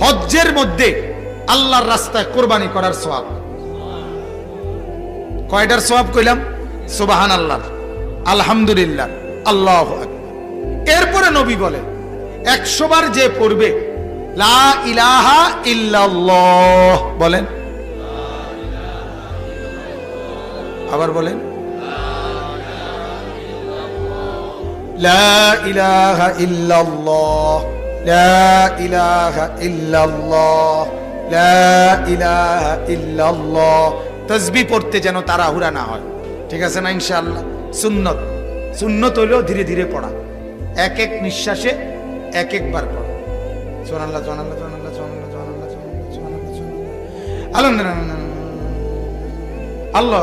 হজ্জের মধ্যে আল্লাহর রাস্তায় কোরবানি করার সওয়াব। কয়টার সওয়াব কইলাম? সুবাহান আল্লাহ আলহামদুলিল্লাহ, আল্লাহ এরপরে নবী বলে, একশো বার যে পড়বে, লা ইলাহা বলেন। আবার বলেন, লা ইলাহা ইল্লাল্লাহ। لا إله إلا الله لا إله إلا الله তসবি পড়তে যেন তাড়াহুড়া না হয়। ঠিক আছে না ইনশাআল্লাহ? সুন্নত। সুন্নত হলেও ধীরে ধীরে পড়া। এক এক নিঃশ্বাসে এক একবার পড়া। সোনাল্লাহ সোনাল্লাহ সোনাল্লাহ সোনাল্লাহ সোনাল্লাহ সোনাল্লাহ সোনাল্লাহ আলহামদুলিল্লাহ আল্লাহ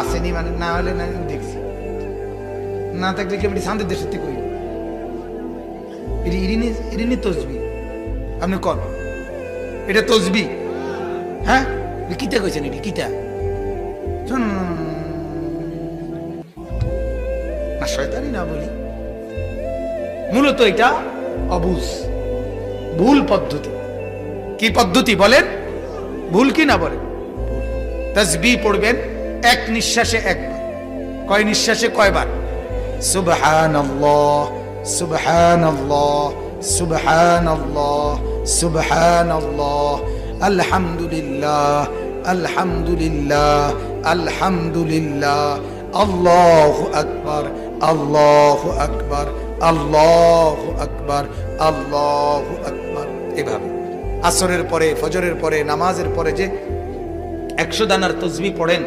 আসেনি মানে না হলে না দেখছি। না থাকলে কি শান্তি শান্তির দেশের থেকে ইরিনি তসবি। আপনি কন। এটা তসবি। হ্যাঁ? কইছেন এটি? না, শয়তানি না বলি। মূলত এটা অবুজ। ভুল পদ্ধতি। কি পদ্ধতি বলেন? ভুল কি না বলেন? তসবি পড়বেন এক নিঃশ্বাসে একবার। কয় নিঃশ্বাসে? কয়বার? সুবহানাল্লাহ। সুবহান সুবহান সুবহান আলহামদুলিল্লাহ আলহামদুলিল্লাহ আলহামদুলিল্লাহ। আল্লাহ আকবর আল্লাহ আকবর আল্লাহ আকবর আল্লাহ আকবর। এভাবে। আসরের পরে, ফজরের পরে, নামাজের পরে যে একশো দানার তসবি পড়েন,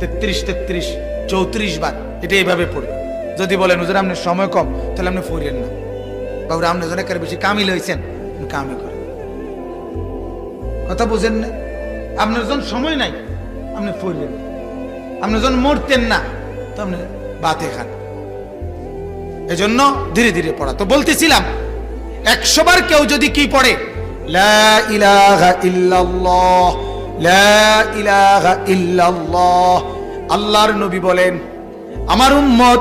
তেত্রিশ তেত্রিশ, চৌত্রিশ বার, এটা এভাবে পড়ে যদি বলেন, হুজুর আপনার সময় কম, তাহলে আপনি ফরিয়েন না। বাবুরা, আপনি জনে কার বেশি কামিল হয়েছেন কামি করেন। কথা বুঝেন না? আপনার যখন সময় নাই, আপনি ফরিয়েন। আপনি যখন মরতেন না, তো আপনি বাতে খান। এজন্য ধীরে ধীরে পড়া। তো বলতেছিলাম, একশো বার কেউ যদি কি পড়ে আল্লাহর নবী বলেন, আমার উম্মত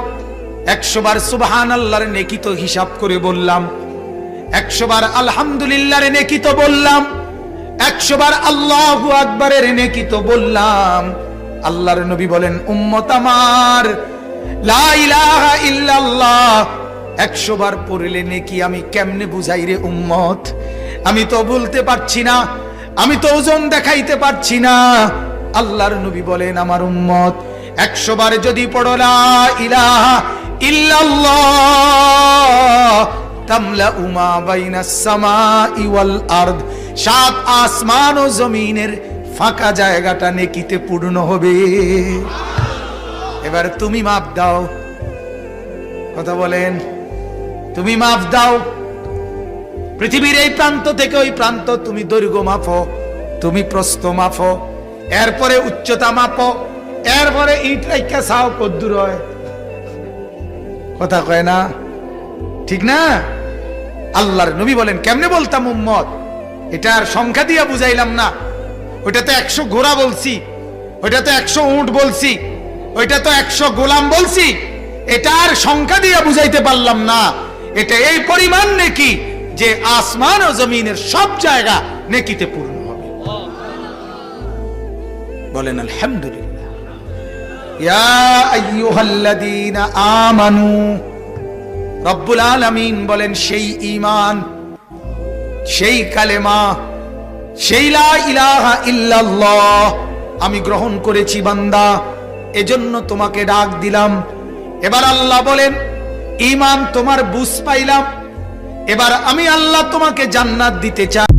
একশো বার সুবহান আল্লাহর নেকি তো হিসাব করে বললাম। একশো বার আলহামদুলিল্লাহর নেকি তো বললাম। একশো বার আল্লাহু আকবরের নেকি তো বললাম। আল্লাহর নবী বলেন, উম্মত আমার একশো বার পড়লে নেকি আমি কেমনে বুঝাই রে উম্মত? আমি তো বলতে পারছি না, আমি তো ওজন দেখাইতে পারছি না। আল্লাহর নবী বলেন, আমার উম্মত একশো বার যদি পড়ো, লা ইলাহা সাত আসমান ও জমিনের ফাঁকা জায়গাটা নেকিতে পূর্ণ হবে। এবার তুমি মাপ দাও। কথা বলেন, তুমি মাপ দাও। পৃথিবীর এই প্রান্ত থেকে ওই প্রান্ত তুমি দৈর্ঘ্য মাপো, তুমি প্রস্থ মাপো, এরপরে উচ্চতা মাপো, এরপরে ইট রাইকা সাও কদ্দুর হয়। কথা কয় না? ঠিক না? আল্লাহর নবী বলেন, কেমনে বলতাম উম্মত? এটার সংখ্যা দিয়া বুঝাইলাম না। ওইটা তো একশো ঘোড়া বলছি, ওইটা তো একশো উঁট বলছি, ওইটা তো একশো গোলাম বলছি। এটার সংখ্যা দিয়া বুঝাইতে পারলাম না। এটা এই পরিমাণ নেকি যে আসমান ও জমিনের সব জায়গা নেকিতে পূর্ণ হবে। বলেন, আলহামদুলিল্লাহ। আমানু রব্বুল আলামিন বলেন সেই ঈমান সেই কালেমা সেই ইলাহা ইল্লাল্লাহ আমি গ্রহণ করেছি বান্দা, এজন্য তোমাকে ডাক দিলাম। এবার আল্লাহ বলেন ইমান তোমার বুঝ পাইলাম। এবার আমি আল্লাহ তোমাকে জান্নাত দিতে চাই।